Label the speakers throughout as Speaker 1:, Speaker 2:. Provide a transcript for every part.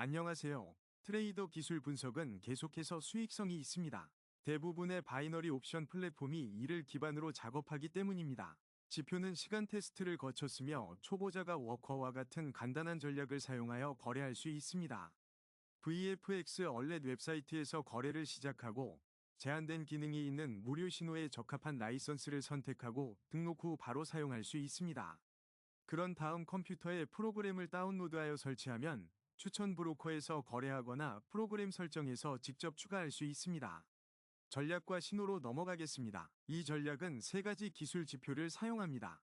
Speaker 1: 안녕하세요. 트레이더 기술 분석은 계속해서 수익성이 있습니다. 대부분의 바이너리 옵션 플랫폼이 이를 기반으로 작업하기 때문입니다. 지표는 시간 테스트를 거쳤으며 초보자가 워커와 같은 간단한 전략을 사용하여 거래할 수 있습니다. VFX 얼렛 웹사이트에서 거래를 시작하고 제한된 기능이 있는 무료 신호에 적합한 라이선스를 선택하고 등록 후 바로 사용할 수 있습니다. 그런 다음 컴퓨터에 프로그램을 다운로드하여 설치하면 추천 브로커에서 거래하거나 프로그램 설정에서 직접 추가할 수 있습니다. 전략과 신호로 넘어가겠습니다. 이 전략은 세 가지 기술 지표를 사용합니다.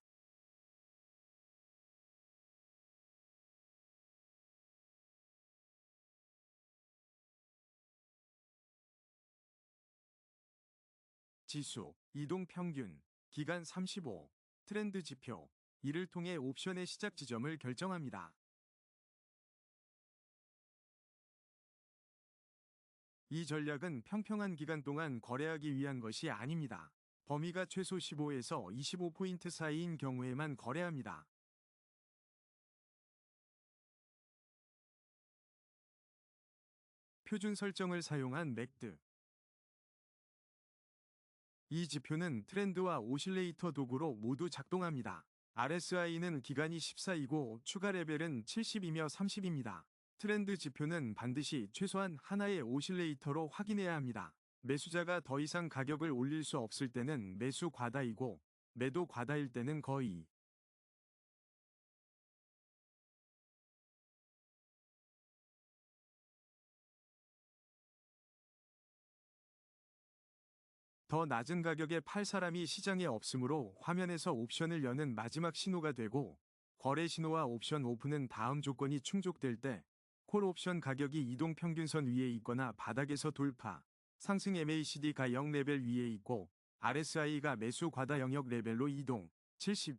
Speaker 1: 지수, 이동 평균, 기간 35, 트렌드 지표, 이를 통해 옵션의 시작 지점을 결정합니다. 이 전략은 평평한 기간 동안 거래하기 위한 것이 아닙니다. 범위가 최소 15에서 25포인트 사이인 경우에만 거래합니다. 표준 설정을 사용한 맥드 이 지표는 트렌드와 오실레이터 도구로 모두 작동합니다. RSI는 기간이 14이고 추가 레벨은 70이며 30입니다. 트렌드 지표는 반드시 최소한 하나의 오실레이터로 확인해야 합니다. 매수자가 더 이상 가격을 올릴 수 없을 때는 매수 과다이고 매도 과다일 때는 거의 더 낮은 가격에 팔 사람이 시장에 없으므로 화면에서 옵션을 여는 마지막 신호가 되고 거래 신호와 옵션 오픈은 다음 조건이 충족될 때 콜 옵션 가격이 이동 평균선 위에 있거나 바닥에서 돌파, 상승 MACD가 0 레벨 위에 있고 RSI가 매수 과다 영역 레벨로 이동, 70,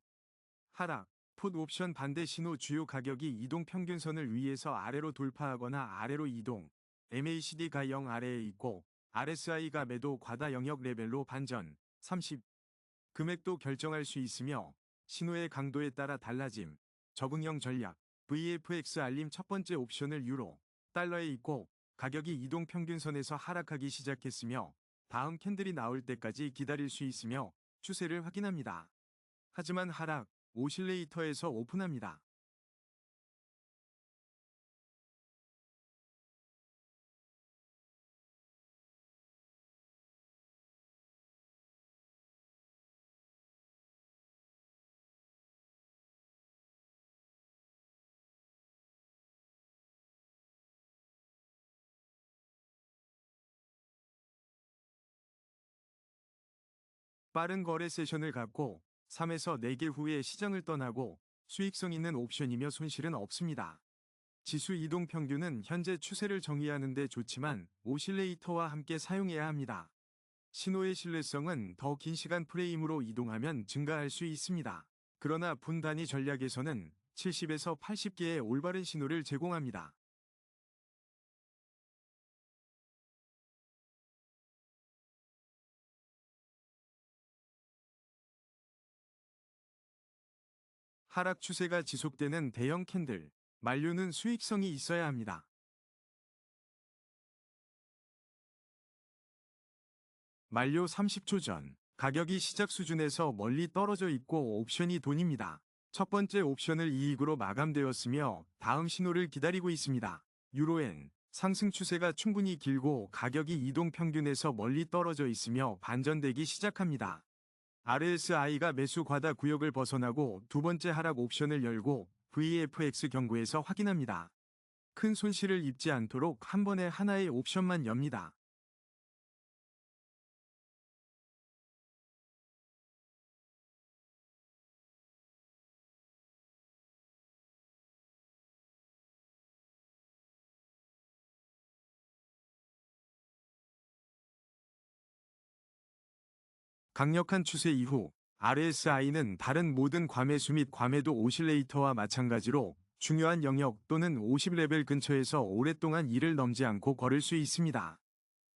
Speaker 1: 하락, 풋 옵션 반대 신호 주요 가격이 이동 평균선을 위에서 아래로 돌파하거나 아래로 이동, MACD가 0 아래에 있고 RSI가 매도 과다 영역 레벨로 반전, 30. 금액도 결정할 수 있으며 신호의 강도에 따라 달라짐, 적응형 전략, VFX 알림 첫 번째 옵션을 유로, 달러에 있고 가격이 이동 평균선에서 하락하기 시작했으며 다음 캔들이 나올 때까지 기다릴 수 있으며 추세를 확인합니다. 하지만 하락, 오실레이터에서 오픈합니다. 빠른 거래 세션을 갖고 3에서 4개 후에 시장을 떠나고 수익성 있는 옵션이며 손실은 없습니다. 지수 이동 평균은 현재 추세를 정의하는 데 좋지만 오실레이터와 함께 사용해야 합니다. 신호의 신뢰성은 더 긴 시간 프레임으로 이동하면 증가할 수 있습니다. 그러나 분 단위 전략에서는 70에서 80개의 올바른 신호를 제공합니다. 하락 추세가 지속되는 대형 캔들, 만료는 수익성이 있어야 합니다. 만료 30초 전, 가격이 시작 수준에서 멀리 떨어져 있고 옵션이 돈입니다. 첫 번째 옵션을 이익으로 마감되었으며 다음 신호를 기다리고 있습니다. 유로엔 상승 추세가 충분히 길고 가격이 이동 평균에서 멀리 떨어져 있으며 반전되기 시작합니다. RSI가 매수 과다 구역을 벗어나고 두 번째 하락 옵션을 열고 VFX 경고에서 확인합니다. 큰 손실을 입지 않도록 한 번에 하나의 옵션만 엽니다. 강력한 추세 이후 RSI는 다른 모든 과매수 및 과매도 오실레이터와 마찬가지로 중요한 영역 또는 50레벨 근처에서 오랫동안 이를 넘지 않고 걸을 수 있습니다.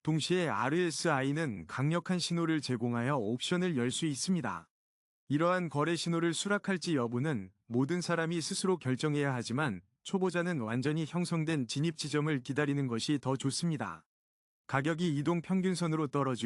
Speaker 1: 동시에 RSI는 강력한 신호를 제공하여 옵션을 열 수 있습니다. 이러한 거래 신호를 수락할지 여부는 모든 사람이 스스로 결정해야 하지만 초보자는 완전히 형성된 진입 지점을 기다리는 것이 더 좋습니다. 가격이 이동 평균선으로 떨어지고